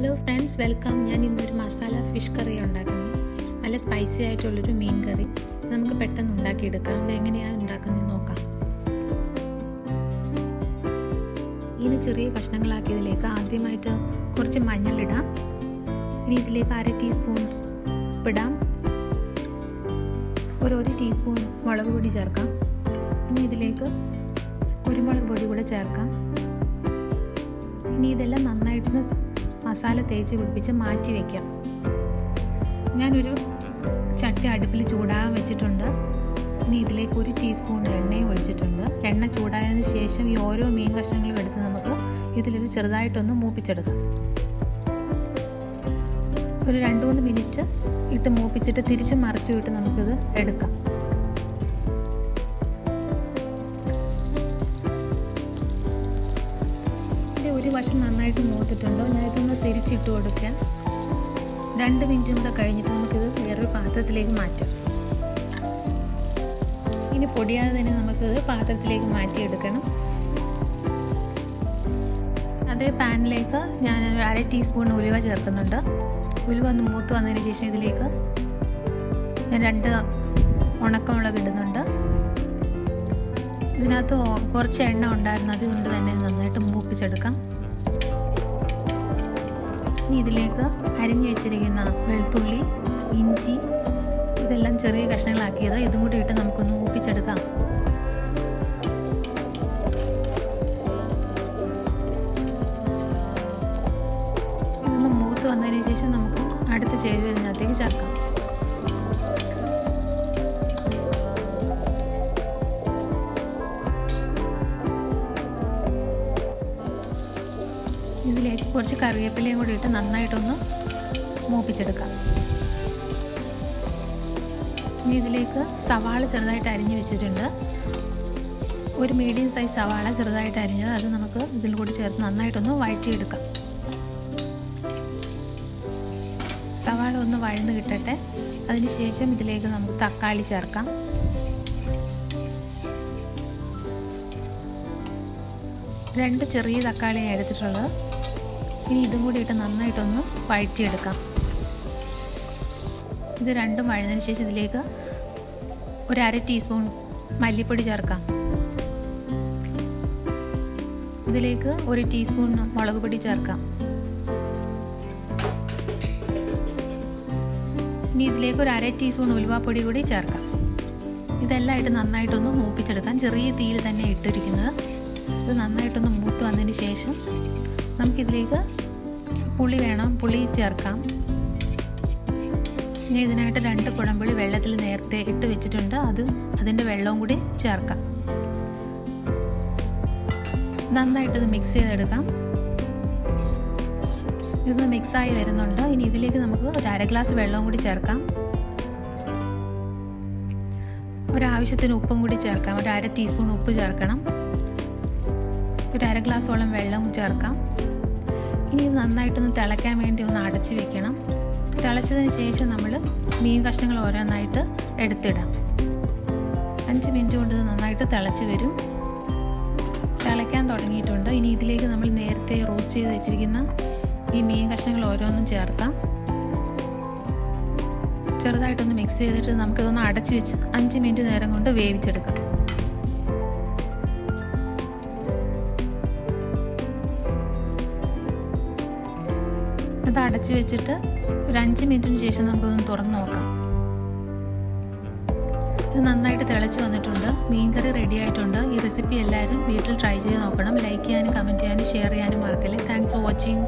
Hello friends welcome ഞാൻ ഇന്നൊരു masala fish curry ഉണ്ടാക്കുന്നു. നല്ല സ്പൈസി ആയിട്ടുള്ളൊരു മീൻ കറി നമുക്ക് പെട്ടെന്ന് ഉണ്ടാക്കിയെടുക്കാം. ഇത് എങ്ങനെയാണ് ഉണ്ടാക്കുന്നത് നോക്കാം. ഇതിന് ചെറിയ കഷ്ണങ്ങളാക്കിയതിലേക്ക് ആദ്യമായിട്ട് കുറച്ച് മഞ്ഞളിടാം ഇനി ഇതിലേക്ക് അര ടീസ്പൂൺ ഉപ്പിടാം ഒരു ഒരു ടീസ്പൂൺ മുളക് പൊടി ചേർക്കാം. ഇനി ഇതിലേക്ക് കുരുമുളക് പൊടി കൂടെ ചേർക്കാം. ഇനി ഇതെല്ലാം നന്നായിട്ടൊന്ന് മസാല തേച്ച് പിടിപ്പിച്ച് മാറ്റി വയ്ക്കാം ഞാനൊരു ചട്ടി അടുപ്പിൽ ചൂടാകാൻ വെച്ചിട്ടുണ്ട്. ഇനി ഇതിലേക്ക് ഒരു ടീസ്പൂൺ എണ്ണയും ഒഴിച്ചിട്ടുണ്ട്. എണ്ണ ചൂടായതിന് ശേഷം ഈ ഓരോ മീൻ കഷ്ണങ്ങളും എടുത്ത് നമുക്ക് ഇതിലൊരു ചെറുതായിട്ടൊന്ന് മൂപ്പിച്ചെടുക്കാം. ഒരു രണ്ട് മൂന്ന് മിനിറ്റ് ഇട്ട് മൂപ്പിച്ചിട്ട് തിരിച്ച് മറിച്ചു വിട്ട് നമുക്കിത് എടുക്കാം. ഇതിന്റെ ഒരു വശം നന്നായിട്ട് മൂത്തിട്ടുണ്ടോ? ഞാൻ ഇതൊന്ന് തിരിച്ചിട്ട് കൊടുക്കാം. രണ്ട് മിനിറ്റും കൂടെ കഴിഞ്ഞിട്ട് നമുക്കിത് വേറൊരു പാത്രത്തിലേക്ക് മാറ്റാം. ഇനി പൊടിയാതെ തന്നെ നമുക്കിത് പാത്രത്തിലേക്ക് മാറ്റിയെടുക്കണം. അതേ പാനിലേക്ക് ഞാൻ അര ടീസ്പൂൺ ഉലുവ ചേർക്കുന്നുണ്ട്. ഉലുവ ഒന്ന് മൂത്ത് വന്നതിന് ശേഷം ഇതിലേക്ക് ഞാൻ രണ്ട് ഉണക്കമുളക് ഇടുന്നുണ്ട്. ഇതിനകത്ത് കുറച്ച് എണ്ണ ഉണ്ടായിരുന്നു. അതുകൊണ്ട് തന്നെ നന്നായിട്ട് മൂപ്പിച്ചെടുക്കാം. ഇനി ഇതിലേക്ക് അരിഞ്ഞു വെച്ചിരിക്കുന്ന വെളുത്തുള്ളി ഇഞ്ചി ഇതെല്ലാം ചെറിയ കഷ്ണങ്ങളാക്കിയത്. ഇതും കൂടി ഇട്ട് നമുക്കൊന്ന് മൂപ്പിച്ചെടുക്കാം. ഇതൊന്ന് മൂത്ത് വന്നതിന് ശേഷം നമുക്ക് അടുത്ത ചേരുവ ഇതിനകത്തേക്ക് ചേർക്കാം. ഇതിലേക്ക് കുറച്ച് കറിവേപ്പിലയും കൂടി ഇട്ട് നന്നായിട്ടൊന്ന് മൂപ്പിച്ചെടുക്കാം. ഇനി ഇതിലേക്ക് സവാള ചെറുതായിട്ട് അരിഞ്ഞു വെച്ചിട്ടുണ്ട്. ഒരു മീഡിയം സൈസ് സവാള ചെറുതായിട്ട് അരിഞ്ഞത് അത് നമുക്ക് ഇതിൽ കൂടി ചേർത്ത് നന്നായിട്ടൊന്ന് വഴറ്റിയെടുക്കാം. സവാള ഒന്ന് വഴന്ന് കിട്ടട്ടെ. അതിനുശേഷം ഇതിലേക്ക് നമുക്ക് തക്കാളി ചേർക്കാം. രണ്ട് ചെറിയ തക്കാളിയാണ് എടുത്തിട്ടുള്ളത്. ഇനി ഇതും കൂടി ഇട്ട് നന്നായിട്ടൊന്ന് വഴറ്റിയെടുക്കാം. ഇത് രണ്ടും വഴന്നതിന് ശേഷം ഇതിലേക്ക് ഒരു അര ടീസ്പൂൺ മല്ലിപ്പൊടി ചേർക്കാം. ഇതിലേക്ക് ഒരു ടീസ്പൂൺ മുളക് പൊടി ചേർക്കാം. ഇനി ഇതിലേക്ക് ഒരു അര ടീസ്പൂൺ ഉലുവാപ്പൊടി കൂടി ചേർക്കാം. ഇതെല്ലാം ഇട്ട് നന്നായിട്ടൊന്ന് മൂപ്പിച്ചെടുക്കാം. ചെറിയ തീയിൽ തന്നെ ഇട്ടിരിക്കുന്നത്. ഇത് നന്നായിട്ടൊന്ന് മൂത്ത് വന്നതിന് ശേഷം നമുക്കിതിലേക്ക് പുളി വേണം. പുളി ചേർക്കാം. ഇനി ഇതിനായിട്ട് രണ്ട് കുഴമ്പുളി വെള്ളത്തിൽ നേരത്തെ ഇട്ട് വെച്ചിട്ടുണ്ട്. അത് അതിന്റെ വെള്ളവും കൂടി ചേർക്കാം. നന്നായിട്ടത് മിക്സ് ചെയ്തെടുക്കാം. ഇത് മിക്സായി വരുന്നുണ്ട്. ഇനി ഇതിലേക്ക് നമുക്ക് ഒരു അര ഗ്ലാസ് വെള്ളവും കൂടി ചേർക്കാം. ഒരാവശ്യത്തിന് ഉപ്പും കൂടി ചേർക്കാം. ഒരു അര ടീസ്പൂൺ ഉപ്പ് ചേർക്കണം. ഒരു അര ഗ്ലാസ്സോളം വെള്ളം ചേർക്കാം. ഇനി ഇത് നന്നായിട്ടൊന്ന് തിളയ്ക്കാൻ വേണ്ടി ഒന്ന് അടച്ച് വെക്കണം. തിളച്ചതിന് ശേഷം നമ്മൾ മീൻ കഷ്ണങ്ങൾ ഓരോന്നായിട്ട് എടുത്തിടാം. അഞ്ച് മിനിറ്റ് കൊണ്ട് ഇത് നന്നായിട്ട് തിളച്ച് വരും. തിളയ്ക്കാൻ തുടങ്ങിയിട്ടുണ്ട്. ഇനി ഇതിലേക്ക് നമ്മൾ നേരത്തെ റോസ്റ്റ് ചെയ്ത് വെച്ചിരിക്കുന്ന ഈ മീൻ കഷ്ണങ്ങൾ ഓരോന്നും ചേർക്കാം. ചെറുതായിട്ടൊന്ന് മിക്സ് ചെയ്തിട്ട് നമുക്കിതൊന്ന് അടച്ച് വെച്ച് അഞ്ച് മിനിറ്റ് നേരം കൊണ്ട് വേവിച്ചെടുക്കാം. ഇത് അടച്ച് വെച്ചിട്ട് ഒരു അഞ്ച് മിനിറ്റിന് ശേഷം നമുക്കൊന്ന് തുറന്ന് നോക്കാം. ഇത് നന്നായിട്ട് തിളച്ച് വന്നിട്ടുണ്ട്. മീൻ കറി റെഡി ആയിട്ടുണ്ട്. ഈ റെസിപ്പി എല്ലാവരും വീട്ടിൽ ട്രൈ ചെയ്ത് നോക്കണം. ലൈക്ക് ചെയ്യാനും കമന്റ് ചെയ്യാനും ഷെയർ ചെയ്യാനും മറക്കല്ലേ. Thanks for watching